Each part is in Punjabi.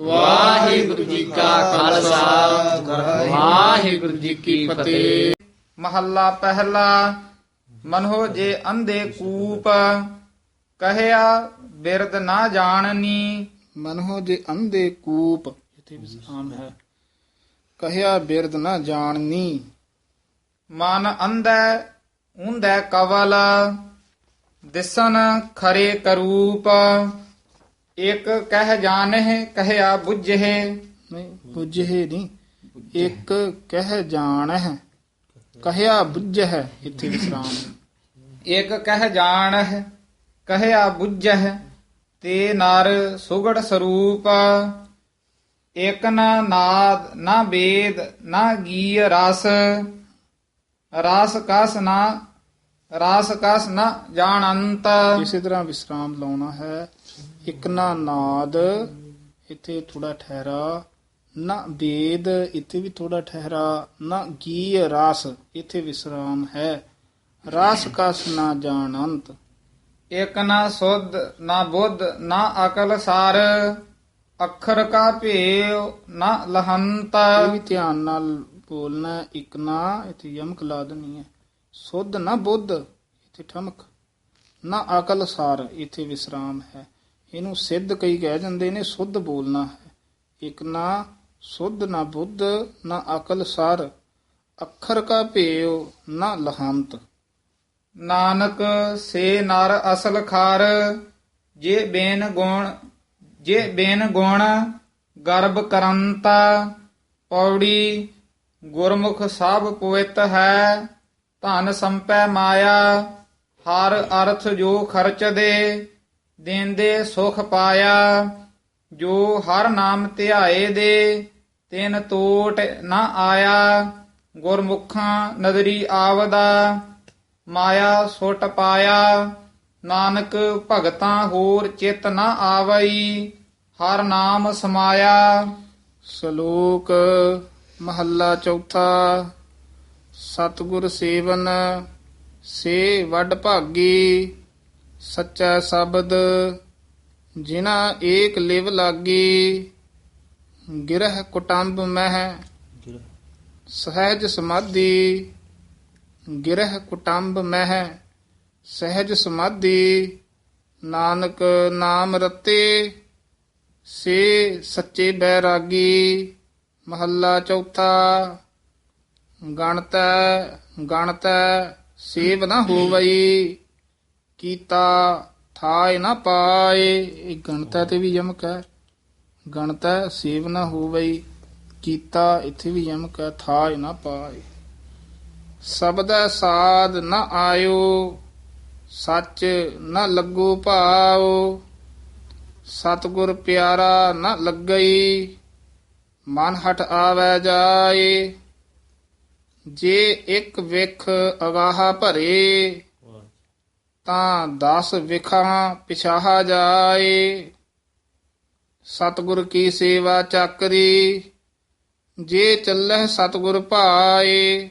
ਵਾਹਿਗੁਰੂ ਜੀ ਕਾ ਖਾਲਸਾ। ਵਾਹਿਗੁਰੂ ਜੀ ਕੀ ਫਤਿਹ। ਮਹੱਲਾ ਪਹਿਲਾ ਮਨੋ ਜੇ ਅੰਧੇ ਕੂਪ ਕਹਿਆ ਬਿਰਦ ਨਾ ਜਾਣਨੀ। ਮਨੋ ਜੇ ਅੰਧੇ ਕੂਪ। ਇਥੇ ਵਿਸਰਾਮ ਹੈ। ਕਹਿਆ ਬਿਰਦ ਨਾ ਜਾਣਨੀ। ਮਨ ਅੰਧੈ ਉਂਧੈ ਕਵਲ ਦਿਸਨ ਖਰੇ ਕਰੂਪ। ਇਕ ਕਹਿ ਜਾਣਹਿ ਕਹਿਆ ਬੁੱਝਹਿ। ਨਹੀਂ ਬੁੱਝਹਿ ਨਹੀਂ। ਇੱਕ ਕਹਿ ਜਾਣਹਿ ਕਹਿਆ ਬੁੱਝਹਿ। ਇੱਥੇ ਵਿਸਰਾਮ। ਇੱਕ ਕਹਿ ਜਾਣਹਿ ਕਹਿਆ ਬੁੱਝਹਿ ਤੇ ਨਰ ਸੁਗੜ ਸਰੂਪ। ਇਕ ਨਾ ਨਾਦ ਨਾ ਵੇਦ ਨਾ ਗੀ ਰਸ। ਰਸ ਕਸ ਨਾ ਰਸ ਕਸ ਨਾ ਜਾਣੰਤ। ਇਸੇ ਤਰ੍ਹਾਂ ਵਿਸਰਾਮ ਲਾਉਣਾ ਹੈ। ਇਕ ਨਾ ਨਾਦ, ਇੱਥੇ ਥੋੜਾ ਠਹਿਰਾ। ਨਾ ਵੇਦ ਇੱਥੇ ਵੀ ਥੋੜਾ ਠਹਿਰਾ। ਨਾ ਗੀ ਰਸ, ਇੱਥੇ ਵਿਸਰਾਮ ਹੈ। ਰਸ ਕਸ ਨਾ ਜਾਣੰਤ ਇਕ ਨਾ ਸੁਧ, ਨਾ ਬੁੱਧ, ਨਾ ਅਕਲ ਸਾਰ। ਅੱਖਰ ਕਾ ਭੇਵ ਨਾ ਲਹੰਤ। ਇਹ ਵੀ ਧਿਆਨ ਨਾਲ ਬੋਲਣਾ ਹੈ। ਇਕ ਨਾ, ਇੱਥੇ ਯਮਕ ਲਾ ਦੇਣੀ ਹੈ। ਸੁਧ ਨਾ ਬੁੱਧ, ਇੱਥੇ ਠਮਕ। ਨਾ ਅਕਲ ਸਾਰ, ਇੱਥੇ ਵਿਸਰਾਮ ਹੈ। ਇਹਨੂੰ ਸਿੱਧ ਕਈ ਕਹਿ ਜਾਂਦੇ ਨੇ, ਸੁੱਧ ਬੋਲਣਾ ਹੈ। ਇਕ ਨਾ ਸੁੱਧ, ਨਾ ਬੁੱਧ, ਨਾ ਅਕਲ ਸਾਰ। ਅੱਖਰ ਕਾ ਭੇਵ ਨਾ ਲਹੰਤ। ਨਾਨਕ ਸੇ ਨਰ ਅਸਲ ਖਾਰ, ਜੇ ਬੇਨ ਗੁਣ, ਜੇ ਬੇਨ ਗੁਣ ਗਰਭ ਕਰੰਤਾ। ਪੌੜੀ ਗੁਰਮੁਖ ਸਭ ਪਵਿੱਤ ਹੈ, ਧਨ ਸੰਪੈ ਮਾਇਆ। ਹਰ ਅਰਥ ਜੋ ਖਰਚ ਦੇ ਦੇਂਦੇ ਸੁਖ ਪਾਇਆ, ਜੋ ਹਰ ਨਾਮ ਧਿਆਏ ਦੇ, ਤਿਨ ਤੋਟ ਨਾ ਆਇਆ, ਗੁਰਮੁਖਾਂ ਨਦਰੀ ਆਵਦਾ, ਮਾਇਆ ਸੁਟ ਪਾਇਆ, ਨਾਨਕ ਭਗਤਾਂ ਹੋਰ ਚਿਤ ਨਾ ਆਵਈ, ਹਰ ਨਾਮ ਸਮਾਇਆ। ਸ਼ਲੋਕ ਮਹੱਲਾ ਚੌਥਾ, ਸਤਿਗੁਰ ਸੇਵਨ, ਸੇ ਵੱਡ ਭਾਗੀ। ਸੱਚਾ ਸ਼ਬਦ ਜਿਨਾ ਏਕ ਲਿਵ ਲਾਗੀ, ਗਿਰਹ ਕੁਟੰਬ ਮਹਿ। ਸਹਿਜ ਸਮਾਧੀ, ਗਿਰਹ ਕੁਟੰਬ ਮਹਿ। ਸਹਿਜ ਸਮਾਧੀ, ਨਾਨਕ ਨਾਮ ਰਤੇ, ਸੇ ਸੱਚੇ ਬੈਰਾਗੀ, ਮਹੱਲਾ ਚੌਥਾ। ਗਣਤੈ ਗਣਤੈ, ਸੇਵ ਨਾ ਹੋਵਈ। ਕੀਤਾ ਥਾਇ ਨਾ ਪਾਏ। ਇਹ ਗਣਤੈ ਤੇ ਵੀ ਯਮਕ ਹੈ। ਗਣਤੈ ਸੇਵ ਨਾ ਹੋਵਈ। ਕੀਤਾ ਇੱਥੇ ਵੀ ਯਮਕ ਹੈ। ਥਾਇ ਨਾ ਪਾਏ। ਸਬਦੈ ਸਾਧ ਨਾ ਆਇਓ। ਸੱਚ ਨਾ ਲੱਗੋ ਭਾਉ ਸਤਗੁਰ ਪਿਆਰਾ ਨਾ ਲੱਗਈ। ਮਨ ਹਟ ਆਵੈ ਜਾਏ। ਜੇ ਇੱਕ ਵਿਖ ਅਗਾਹ ਭਰੇ। ਤਾਂ ਦਸ ਵਿਖਾਂ ਪਿਛਾਹ ਜਾਏ। ਸਤਗੁਰ ਕੀ ਸੇਵਾ ਚੱਕਰੀ, ਜੇ ਚੱਲਹਿ ਸਤਗੁਰ ਭਾਏ,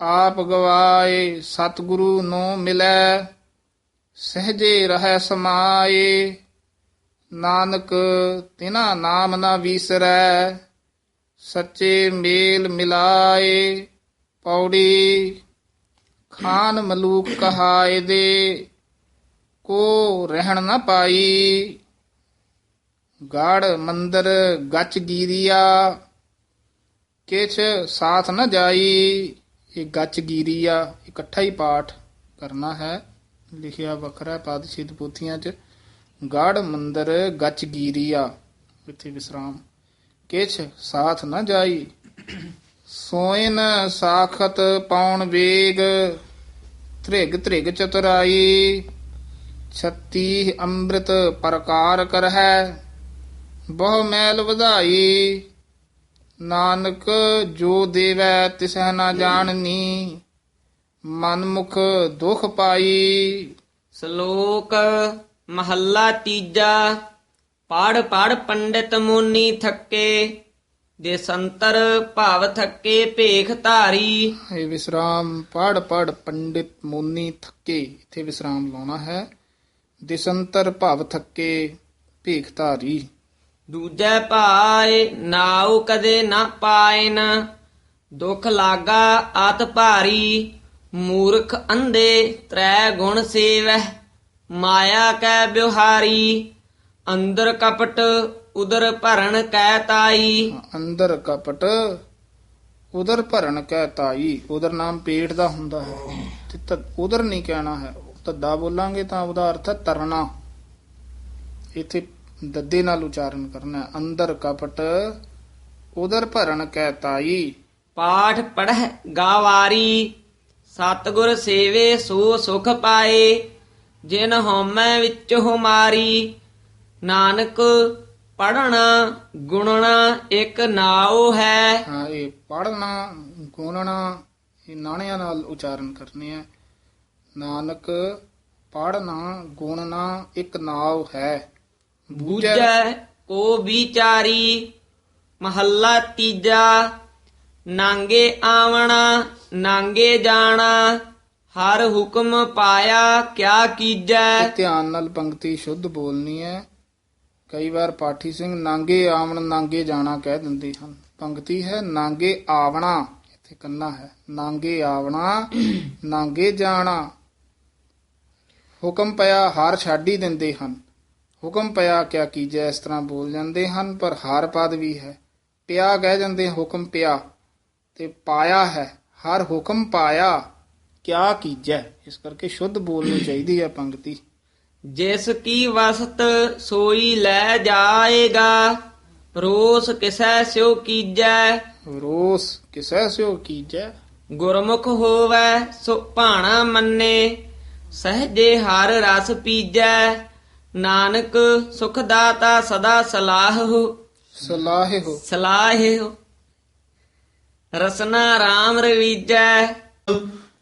ਆਪ ਗਵਾਏ, ਸਤਿਗੁਰੂ ਨੂੰ ਮਿਲੈ, ਸਹਜੇ ਰਹਿ ਸਮਾਏ। ਨਾਨਕ, ਤਿਨਾ ਨਾਮ ਨਾ ਵੀਸਰੈ, ਸੱਚੇ ਮੇਲ ਮਿਲਾਏ, ਪੌੜੀ ਖਾਨ ਮਲੂਕ ਕਹਾਏ ਦੇ, ਕੋ ਰਹਿਣ ਨਾ ਪਾਈ। ਗੜ ਮੰਦਰ ਗਚ ਗੀਰੀਆ, ਕਿਛ ਸਾਥ ਨ ਜਾਈ। ਇਹ ਗੱਚ ਗੀਰੀਆ ਇਕੱਠਾ ਹੀ ਪਾਠ ਕਰਨਾ ਹੈ। ਲਿਖਿਆ ਵੱਖਰਾ ਪਦ ਸਿੱਧ ਪੋਥੀਆਂ 'ਚ। ਗਾੜ ਮੰਦਰ ਗੱਚ ਗੀਰੀਆ, ਇੱਥੇ ਵਿਸਰਾਮ। ਕਿਛ ਸਾਥ ਨਾ ਜਾਈ। ਸੋਇਨ ਸਾਖਤ ਪੌਣ ਵੇਗ ਧ੍ਰਿਗ ਧ੍ਰਿਗ ਚਤੁਰਾਈ ਛੱਤੀ ਅੰਮ੍ਰਿਤ ਪ੍ਰਕਾਰ ਕਰਹਿ, ਬਹੁ ਮੈਲ ਵਧਾਈ। ਨਾਨਕ, ਜੋ ਦੇਵੈ ਤਿਸਹਿ ਨਾ ਜਾਣਨੀ ਮਨ ਮੁਖ ਦੁਖ ਪਾਈ। ਸ਼ਲੋਕ, ਮਹੱਲਾ ਤੀਜਾ, ਪੜ ਪੜ ਪੰਡਿਤ ਮੋਨੀ ਥੱਕੇ। ਦੇ ਸੰਤਰ ਭਾਵ ਥੱਕੇ ਭੇਖ ਧਾਰੀ। ਇਹ ਵਿਸਰਾਮ ਪੜ ਪੜ ਪੰਡਿਤ ਮੋਨੀ ਥੱਕੇ ਇੱਥੇ ਵਿਸਰਾਮ ਲਾਉਣਾ ਹੈ। ਦਿਸੰਤਰ ਭਵ ਥੱਕੇ ਭੀਖ ਧਾਰੀ। ਦੂਜੈ ਭਾਏ ਨਾਉ ਕਦੇ ਨਾ ਪਾਇਨ। ਦੁਖ ਲਾਗਾ ਆਤ ਭਾਰੀ। ਮੂਰਖ ਅੰਧੇ ਤ੍ਰੈ ਗੁਣ ਸੇਵੈ ਮਾਇਆ ਕੈ ਬਿਵਹਾਰੀ ਅੰਦਰ ਕਪਟ ਉਦਰ ਭਰਨ ਕੈ ਤਾਈ। ਅੰਦਰ ਕਪਟ ਉਦਰ ਭਰਨ ਕੈ ਤਾਈ। ਉਦਰ ਨਾਮ ਪੇਟ ਦਾ ਹੁੰਦਾ ਹੈ। ਤੇ ਤ- ਉਦਰ ਨਹੀਂ ਕਹਿਣਾ ਹੈ। ਤੱਦਾ ਬੋਲਾਂਗੇ ਤਾਂ ਉਹਦਾ ਅਰਥ ਹੈ ਤਰਨਾ ਇੱਥੇ ਦੱਦੇ ਨਾਲ ਉਚਾਰਨ ਕਰਨਾ ਹੈ। ਅੰਦਰ ਕਪਟ ਉਦਰ ਭਰਨ ਕੈ ਤਾਈ। ਪਾਠ ਪੜਹਿ ਗਾਵਾਰੀ। ਸਤਿਗੁਰ ਸੇਵੇ ਸੋ ਸੁਖ ਪਾਏ। ਜਿਨ ਹਉਮੈ ਵਿੱਚ ਹੁਮਾਰੀ। ਨਾਨਕ ਪੜਨਾ ਗੁਣਨਾ ਇੱਕ ਨਾਉ ਹੈ। ਹਾਂ ਇਹ ਪੜਨਾ ਗੁਣਨਾ ਇਹ ਨਾਣਿਆਂ ਨਾਲ ਉਚਾਰਨ ਕਰਨੇ ਹੈ ਨਾਨਕ ਪੜਨਾ ਗੁਣਨਾ ਇੱਕ ਨਾਵ ਹੈ। ਬੂਝੈ ਕੋ ਵਿਚਾਰੀ ਮਹੱਲਾ ਤੀਜਾ। ਨਾਂਗੇ ਆਵਣਾ ਨਾਂਗੇ ਜਾਣਾ ਹਰ ਹੁਕਮ ਪਾਇਆ ਕਿਆ ਕੀਜੈ। ਧਿਆਨ ਨਾਲ ਪੰਕਤੀ ਸ਼ੁੱਧ ਬੋਲਣੀ ਹੈ। ਕਈ ਵਾਰ ਪਾਠੀ ਸਿੰਘ, ਨਾਂਗੇ ਆਵਣ, ਨਾਂਗੇ ਜਾਣਾ ਕਹਿ ਦਿੰਦੇ ਹਨ। ਪੰਕਤੀ ਹੈ, ਨਾਂਗੇ ਆਵਣਾ ਇੱਥੇ ਕੰਨਾ ਹੈ। ਨਾਂਗੇ ਆਵਣਾ, ਨਾਂਗੇ ਜਾਣਾ ਹੁਕਮ ਪਿਆ ਹਾਰ ਛੱਡ ਹੀ ਦਿੰਦੇ ਹਨ। ਹੁਕਮ ਪਿਆ ਕਿਆ ਕੀਜੈ, ਇਸ ਤਰ੍ਹਾਂ ਬੋਲ ਜਾਂਦੇ ਹਨ, ਪਰ ਹਾਰ ਪਦ ਵੀ ਹੈ। ਪਿਆ ਕਹਿ ਜਾਂਦੇ, ਹੁਕਮ ਪਿਆ ਤੇ ਪਾਇਆ ਹੈ। ਹਰ ਹੁਕਮ ਪਾਇਆ, ਕਿਆ ਕੀਜੈ ਇਸ ਕਰਕੇ ਸ਼ੁੱਧ ਬੋਲਣੀ ਚਾਹੀਦੀ ਹੈ ਪੰਕਤੀ। ਜਿਸ ਕੀ ਵਸਤ ਸੋਈ ਲੈ ਜਾਏਗਾ ਰੋਸ ਕਿਸੈ ਸਿਉ ਕੀਜੈ? ਰੋਸ ਕਿਸੈ ਸਿਓ ਕੀਜੈ? ਗੁਰਮੁਖ ਹੋਵੈ ਸੋ ਭਾਣਾ ਮੰਨੇ ਸਹਜੇ ਹਰ ਰਸ ਪੀਜੈ। ਨਾਨਕ ਸੁਖ ਦਾਤਾ ਸਦਾ ਸਲਾਹੁ ਸਲਾਹਿ ਹੋ ਸਲਾਹਿ ਰਸਨਾ RAM ਰਵੀਜੈ।